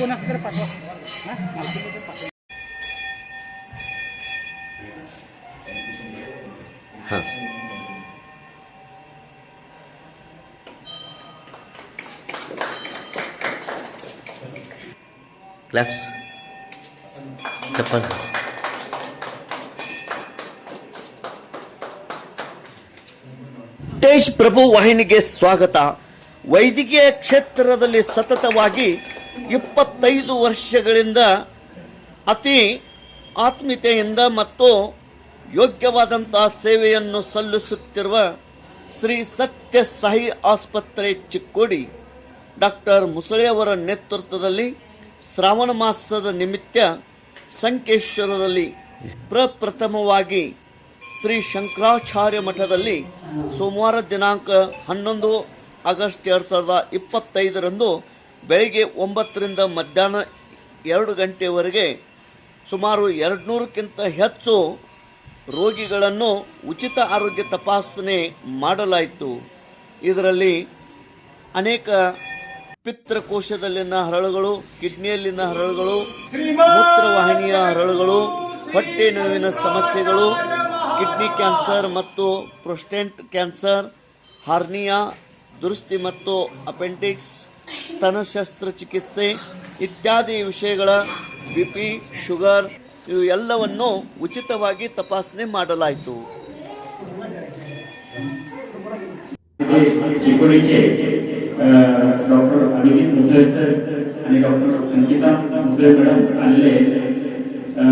कोणाकडे पाठवा हा मालकीकडे पाठवा हां ಕ್ಲಾಪ್ಸ್ ಚಪ್ಪಲ್ ತೇಜ್ ಪ್ರಭು ವಾಹಿನಿಗೆ ಸ್ವಾಗತ ವೈದ್ಯಕೀಯ ಕ್ಷೇತ್ರದಲ್ಲಿ ಸತತವಾಗಿ ಇಪ್ಪತ್ತೈದು ವರ್ಷಗಳಿಂದ ಅತಿ ಆತ್ಮೀಯತೆಯಿಂದ ಮತ್ತು ಯೋಗ್ಯವಾದಂತಹ ಸೇವೆಯನ್ನು ಸಲ್ಲಿಸುತ್ತಿರುವ ಶ್ರೀ ಸತ್ಯ ಸಾಯಿ ಆಸ್ಪತ್ರೆ ಚಿಕ್ಕೋಡಿ ಡಾಕ್ಟರ್ ಮುಸಳೆಯವರ ನೇತೃತ್ವದಲ್ಲಿ ಶ್ರಾವಣ ಮಾಸದ ನಿಮಿತ್ತ ಸಂಕೇಶ್ವರದಲ್ಲಿ ಪ್ರಪ್ರಥಮವಾಗಿ ಶ್ರೀ ಶಂಕರಾಚಾರ್ಯ ಮಠದಲ್ಲಿ ಸೋಮವಾರ ದಿನಾಂಕ ಹನ್ನೊಂದು ಆಗಸ್ಟ್ ಎರಡು ಸಾವಿರದ ಇಪ್ಪತ್ತೈದರಂದು ಬೆಳಿಗ್ಗೆ ಒಂಬತ್ತರಿಂದ ಮಧ್ಯಾಹ್ನ ಎರಡು ಗಂಟೆವರೆಗೆ ಸುಮಾರು ಎರಡು ನೂರಕ್ಕಿಂತ ಹೆಚ್ಚು ರೋಗಿಗಳನ್ನು ಉಚಿತ ಆರೋಗ್ಯ ತಪಾಸಣೆ ಮಾಡಲಾಯಿತು. ಇದರಲ್ಲಿ ಅನೇಕ ಪಿತ್ರಕೋಶದಲ್ಲಿನ ಹರಳುಗಳು, ಕಿಡ್ನಿಯಲ್ಲಿನ ಹರಳುಗಳು, ಮೂತ್ರವಾಹಿನಿಯ ಹರಳುಗಳು, ಹೊಟ್ಟೆ ನೋವಿನ ಸಮಸ್ಯೆಗಳು, ಕಿಡ್ನಿ ಕ್ಯಾನ್ಸರ್ ಮತ್ತು ಪ್ರೊಸ್ಟೆಂಟ್ ಕ್ಯಾನ್ಸರ್, ಹಾರ್ನಿಯಾ, ದುರಸ್ತಿ ಮತ್ತು ಅಪೆಂಡಿಕ್ಸ್ ಸ್ತನ ಶಸ್ತ್ರಚಿಕಿತ್ಸೆ ಇತ್ಯಾದಿ ವಿಷಯಗಳ ಬಿ ಪಿ ಶುಗರ್ ಇವು ಎಲ್ಲವನ್ನು ಉಚಿತವಾಗಿ ತಪಾಸಣೆ ಮಾಡಲಾಯಿತು चिकोडीचे डॉक्टर अभिजित मुसळे सर आणि डॉक्टर संचिता मुसळे मॅडम आलेले अ,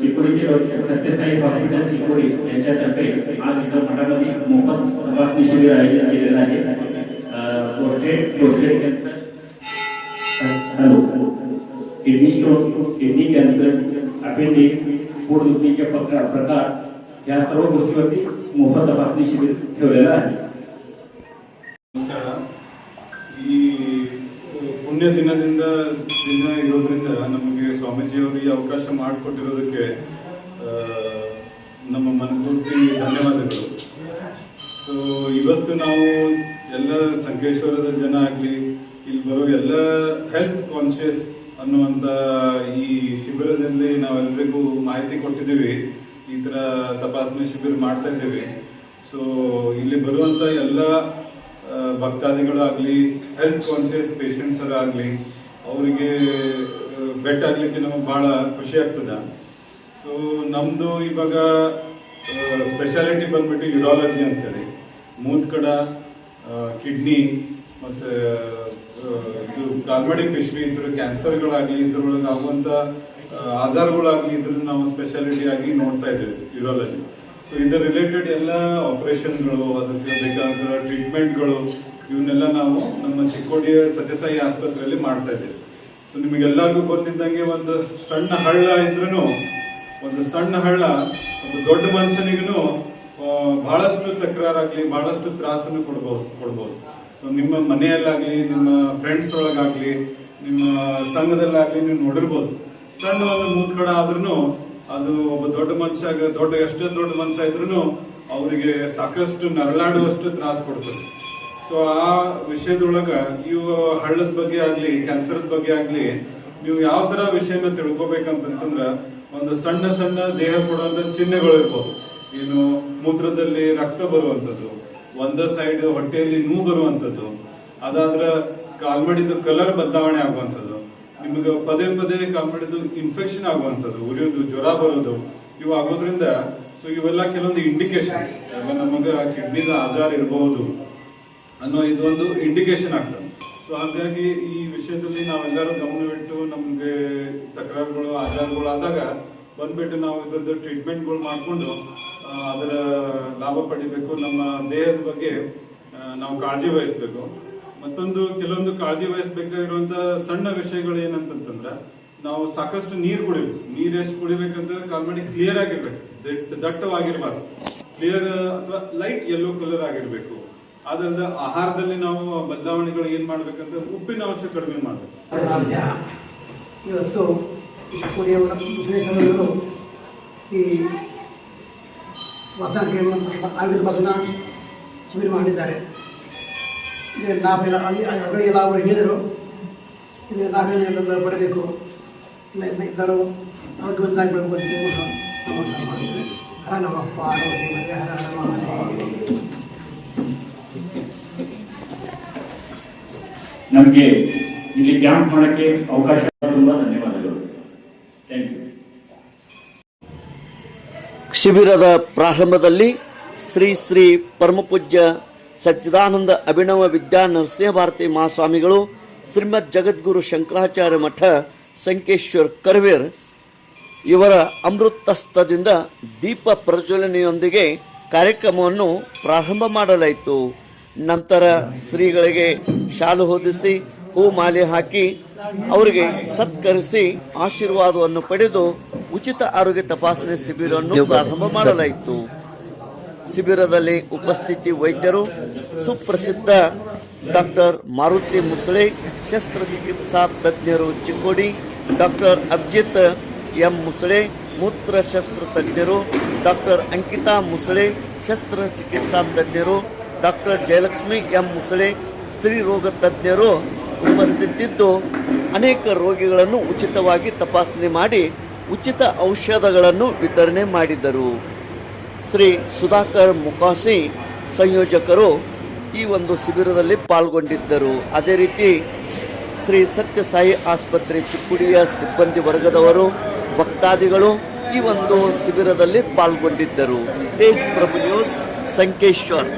चिकोडीचे डॉक्टर सत्यसाई हॉस्पिटल चिकोडी यांच्यातर्फे आज इथं मठामध्ये मोफत तपासणी शिबिर आयोजित केलेलं आहे अ, prostate prostate cancer hello kidney stone kidney cancer appendix पोटदुखीचे प्रकार प्रकार या सर्व गोष्टीवरती मोफत तपासणी शिबिर ठेवलेलं आहे ನಮಸ್ಕಾರ ಈ ಪುಣ್ಯ ದಿನದಿಂದ ದಿನ ಇರೋದ್ರಿಂದ ನಮಗೆ ಸ್ವಾಮೀಜಿಯವರು ಈ ಅವಕಾಶ ಮಾಡಿಕೊಟ್ಟಿರೋದಕ್ಕೆ ಆ, ನಮ್ಮ ಮನಪೂರ್ತಿ ಧನ್ಯವಾದಗಳು ಸೊ ಇವತ್ತು ನಾವು ಎಲ್ಲ ಸಂಕೇಶ್ವರದ ಜನ ಆಗಲಿ, ಇಲ್ಲಿ ಬರೋ ಎಲ್ಲ ಹೆಲ್ತ್ ಕಾನ್ಶಿಯಸ್ ಅನ್ನುವಂಥ ಈ ಶಿಬಿರದಲ್ಲಿ ನಾವೆಲ್ಲರಿಗೂ ಮಾಹಿತಿ ಕೊಟ್ಟಿದ್ದೀವಿ. ಈ ಥರ ತಪಾಸಣೆ ಶಿಬಿರ ಮಾಡ್ತಾ ಇದ್ದೀವಿ. ಸೊ ಇಲ್ಲಿ ಬರುವಂಥ ಎಲ್ಲ ಭಕ್ತಾದಿಗಳು ಭಕ್ತಾದಿಗಳಾಗಲಿ ಹೆಲ್ತ್ ಕಾನ್ಶಿಯಸ್ ಪೇಷಂಟ್ಸ್ ಆಗಲಿ, ಅವರಿಗೆ ಬೆಟ್ ಆಗಲಿಕ್ಕೆ ನಮಗೆ ಭಾಳ ಖುಷಿ ಆಗ್ತದೆ. ಸೊ ನಮ್ಮದು ಇವಾಗ ಸ್ಪೆಷಾಲಿಟಿ ಬಂದ್ಬಿಟ್ಟು ಯುರಾಲಜಿ ಅಂತೇಳಿ. ಮೂತ್ಕಡ ಕಿಡ್ನಿ ಮತ್ತು ಇದು ಕಾಲ್ಮಡಿ ಪಿಶ್ವಿ ಇದ್ರ ಕ್ಯಾನ್ಸರ್ಗಳಾಗಲಿ ಇದ್ರೊಳಗೆ ಆಗುವಂಥ ಆಜಾರ್ಗಳಾಗಲಿ, ಇದ್ರನ್ನ ನಾವು ಸ್ಪೆಷಾಲಿಟಿ ಆಗಿ ನೋಡ್ತಾ ಇದ್ದೇವೆ ಯೂರಾಲಜಿ ಸೊ ಇದರ ರಿಲೇಟೆಡ್ ಎಲ್ಲ ಆಪರೇಷನ್ಗಳು ಅದಕ್ಕೆ ಬೇಕಾದ ಟ್ರೀಟ್ಮೆಂಟ್ಗಳು ಇವನ್ನೆಲ್ಲ ನಾವು ನಮ್ಮ ಚಿಕ್ಕೋಡಿಯ ಸತ್ಯಸಾಯಿ ಆಸ್ಪತ್ರೆಯಲ್ಲಿ ಮಾಡ್ತಾ ಇದ್ದೇವೆ. ಸೊ ನಿಮಗೆಲ್ಲರಿಗೂ ಗೊತ್ತಿದ್ದಂಗೆ ಒಂದು ಸಣ್ಣ ಹಳ್ಳ ಇದ್ರೂ ಒಂದು ಸಣ್ಣ ಹಳ್ಳ, ಒಂದು ದೊಡ್ಡ ಮನುಷ್ಯನಿಗೂ ಬಹಳಷ್ಟು ತಕರಾರಾಗಲಿ, ಬಹಳಷ್ಟು ತ್ರಾಸನ್ನು ಕೊಡ್ಬೋದು ಕೊಡ್ಬೋದು. ಸೊ ನಿಮ್ಮ ಮನೆಯಲ್ಲಾಗಲಿ, ನಿಮ್ಮ ಫ್ರೆಂಡ್ಸ್ ಒಳಗಾಗಲಿ, ನಿಮ್ಮ ಸಂಘದಲ್ಲಾಗಲಿ ನೀವು ನೋಡಿರ್ಬೋದು. ಸಣ್ಣ ಒಂದು ಮೂತ್ಕಡ ಆದ್ರೂ ಅದು ಒಬ್ಬ ದೊಡ್ಡ ಮನುಷ್ಯ ದೊಡ್ಡ ಎಷ್ಟೇ ದೊಡ್ಡ ಮನುಷ್ಯ ಇದ್ರೂ ಅವರಿಗೆ ಸಾಕಷ್ಟು ನರಳಾಡುವಷ್ಟು ತ್ರಾಸ ಕೊಡ್ತದೆ. ಸೊ ಆ ವಿಷಯದೊಳಗ ಇವು ಹಳ್ಳದ ಬಗ್ಗೆ ಆಗಲಿ ಕ್ಯಾನ್ಸರ್ದ ಬಗ್ಗೆ ಆಗಲಿ, ನೀವು ಯಾವ ಥರ ವಿಷಯನ ತಿಳ್ಕೊಬೇಕಂತಂತಂದ್ರೆ, ಒಂದು ಸಣ್ಣ ಸಣ್ಣ ದೇಹ ಕೊಡುವಂತ ಚಿಹ್ನೆಗಳು ಇರ್ಬೋದು ಏನು ಮೂತ್ರದಲ್ಲಿ ರಕ್ತ ಬರುವಂತದ್ದು ಒಂದ ಸೈಡ್ ಹೊಟ್ಟೆಯಲ್ಲಿ ನೋವು ಬರುವಂತದ್ದು ಅದಾದ್ರೆ ಕಾಲ್ಮಡಿದು ಕಲರ್ ಬದಲಾವಣೆ ಆಗುವಂಥದ್ದು, ನಿಮಗೆ ಪದೇ ಪದೇ ಕಾಲ್ಮಡಿದು ಇನ್ಫೆಕ್ಷನ್ ಆಗುವಂಥದ್ದು, ಉರಿಯೋದು, ಜ್ವರ ಬರೋದು, ಇವು ಆಗೋದ್ರಿಂದ ಸೊ ಇವೆಲ್ಲ ಕೆಲವೊಂದು ಇಂಡಿಕೇಶನ್ ನಮಗ ಕಿಡ್ನಿದ ಆಜಾರ ಇರಬಹುದು ಅನ್ನೋ ಇದೊಂದು ಇಂಡಿಕೇಶನ್ ಆಗ್ತದೆ. ಸೊ ಹಾಗಾಗಿ ಈ ವಿಷಯದಲ್ಲಿ ನಾವೆಲ್ಲರೂ ಗಮನವಿಟ್ಟು ನಮಗೆ ತಕರಾರುಗಳು ಆಧಾರಗಳು ಆದಾಗ ಬಂದ್ಬಿಟ್ಟು ನಾವು ಇದ್ರದ್ದು ಟ್ರೀಟ್ಮೆಂಟ್ಗಳು ಮಾಡಿಕೊಂಡು ಅದರ ಲಾಭ ಪಡಿಬೇಕು, ನಮ್ಮ ದೇಹದ ಬಗ್ಗೆ ನಾವು ಕಾಳಜಿ ವಹಿಸ್ಬೇಕು. ಮತ್ತೊಂದು, ಕೆಲವೊಂದು ಕಾಳಜಿ ವಹಿಸ್ಬೇಕಾಗಿರುವಂಥ ಸಣ್ಣ ವಿಷಯಗಳು ಏನಂತಂತಂದ್ರೆ, ನಾವು ಸಾಕಷ್ಟು ನೀರು ಕುಡಿಬೇಕು. ನೀರು ಎಷ್ಟು ಕುಡಿಬೇಕಂತ ಕಾಲ್ಮಡಿ ಕ್ಲಿಯರ್ ಆಗಿರ್ಬೇಕು. ದಟ್ಟ, ದಟ್ಟವಾಗಿರ್ಬಾರ್ದು. ಕ್ಲಿಯರ್ ಅಥವಾ ಲೈಟ್ ಯೆಲ್ಲೋ ಕಲರ್ ಆಗಿರ್ಬೇಕು. ಅದರಿಂದ ಆಹಾರದಲ್ಲಿ ನಾವು ಬದಲಾವಣೆಗಳು ಏನ್ ಮಾಡ್ಬೇಕಂದ್ರೆ ಉಪ್ಪಿನ ಅಂಶ ಕಡಿಮೆ ಮಾಡಬೇಕು. ಇವತ್ತು ಕುಡಿಯುವ ವಿಶ್ವೇಶ್ವರರು ಈ ವಾತಾವರಣಕ್ಕೆ ಆಯುರ್ವೇದ ಭಾಷಣ ಶಿಬಿರ ಮಾಡಿದ್ದಾರೆ. ಇದೇ ನಾವೆಲ್ಲ ಅಲ್ಲಿ ಹೊಗಳಿಗೆಲ್ಲ ಅವರು ಹೇಳಿದರು ಇದು ನಾವೇ ಬರಬೇಕು ಇಲ್ಲ ಇಲ್ಲ ಇದ್ದರು ಆರೋಗ್ಯವಂತ ಆಗಬೇಕು ಅಂತ ನೀವು ನಮಸ್ಕಾರ ಮಾಡ್ತೀವಿ. ಹರ ನಮ್ಮಪ್ಪ ಆರೋಗ್ಯ ಹರ ನಮಗೆ ಇಲ್ಲಿ ಕ್ಯಾಂಪ್ ಮಾಡಕ್ಕೆ ಅವಕಾಶ ತುಂಬಾ ಧನ್ಯವಾದಗಳು. ಶಿಬಿರದ ಪ್ರಾರಂಭದಲ್ಲಿ ಶ್ರೀ ಶ್ರೀ ಪರಮಪೂಜ್ಯ ಸಚ್ಚಿದಾನಂದ ಅಭಿನವ ವಿದ್ಯಾ ನರಸಿಂಹಭಾರತಿ ಮಹಾಸ್ವಾಮಿಗಳು ಶ್ರೀಮದ್ ಜಗದ್ಗುರು ಶಂಕರಾಚಾರ್ಯ ಮಠ ಸಂಕೇಶ್ವರ್ ಕರ್ವೇರ್ ಇವರ ಅಮೃತಸ್ಥದಿಂದ ದೀಪ ಪ್ರಜ್ವಲನೆಯೊಂದಿಗೆ ಕಾರ್ಯಕ್ರಮವನ್ನು ಪ್ರಾರಂಭ ಮಾಡಲಾಯಿತು. ನಂತರ ಶ್ರೀಗಳಿಗೆ ಶಾಲು ಹೊದಿಸಿ ಹೂ ಮಾಲೆ ಹಾಕಿ ಅವರಿಗೆ ಸತ್ಕರಿಸಿ ಆಶೀರ್ವಾದವನ್ನು ಪಡೆದು ಉಚಿತ ಆರೋಗ್ಯ ತಪಾಸಣೆ ಶಿಬಿರವನ್ನು ಪ್ರಾರಂಭ ಮಾಡಲಾಯಿತು. ಶಿಬಿರದಲ್ಲಿ ಉಪಸ್ಥಿತಿ ವೈದ್ಯರು ಸುಪ್ರಸಿದ್ಧ ಡಾಕ್ಟರ್ ಮಾರುತಿ ಮುಸಳೆ ಶಸ್ತ್ರಚಿಕಿತ್ಸಾ ತಜ್ಞರು ಚಿಕ್ಕೋಡಿ ಡಾಕ್ಟರ್ ಅಭಿಜಿತ್ ಎಂ ಮುಸಳೆ ಮೂತ್ರ ಶಸ್ತ್ರ ತಜ್ಞರು ಡಾಕ್ಟರ್ ಅಂಕಿತಾ ಮುಸಳೆ ಶಸ್ತ್ರಚಿಕಿತ್ಸಾ ತಜ್ಞರು ಡಾಕ್ಟರ್ ಜಯಲಕ್ಷ್ಮಿ ಎಂ ಮುಸಳೆ ಸ್ತ್ರೀ ರೋಗ ತಜ್ಞರು ಉಪಸ್ಥಿತಿದ್ದು. ಅನೇಕ ರೋಗಿಗಳನ್ನು ಉಚಿತವಾಗಿ ತಪಾಸಣೆ ಮಾಡಿ ಉಚಿತ ಔಷಧಗಳನ್ನು ವಿತರಣೆ ಮಾಡಿದರು. ಶ್ರೀ ಸುಧಾಕರ್ ಮುಖಾಸಿ ಸಂಯೋಜಕರು ಈ ಒಂದು ಶಿಬಿರದಲ್ಲಿ ಪಾಲ್ಗೊಂಡಿದ್ದರು. ಅದೇ ರೀತಿ ಶ್ರೀ ಸತ್ಯಸಾಯಿ ಆಸ್ಪತ್ರೆ ಚಿಕ್ಕುಡಿಯ ಸಿಬ್ಬಂದಿ ವರ್ಗದವರು, ಭಕ್ತಾದಿಗಳು ಈ ಒಂದು ಶಿಬಿರದಲ್ಲಿ ಪಾಲ್ಗೊಂಡಿದ್ದರು. ತೇಜ್ ಪ್ರಭು ನ್ಯೂಸ್, ಸಂಕೇಶ್ವರ್.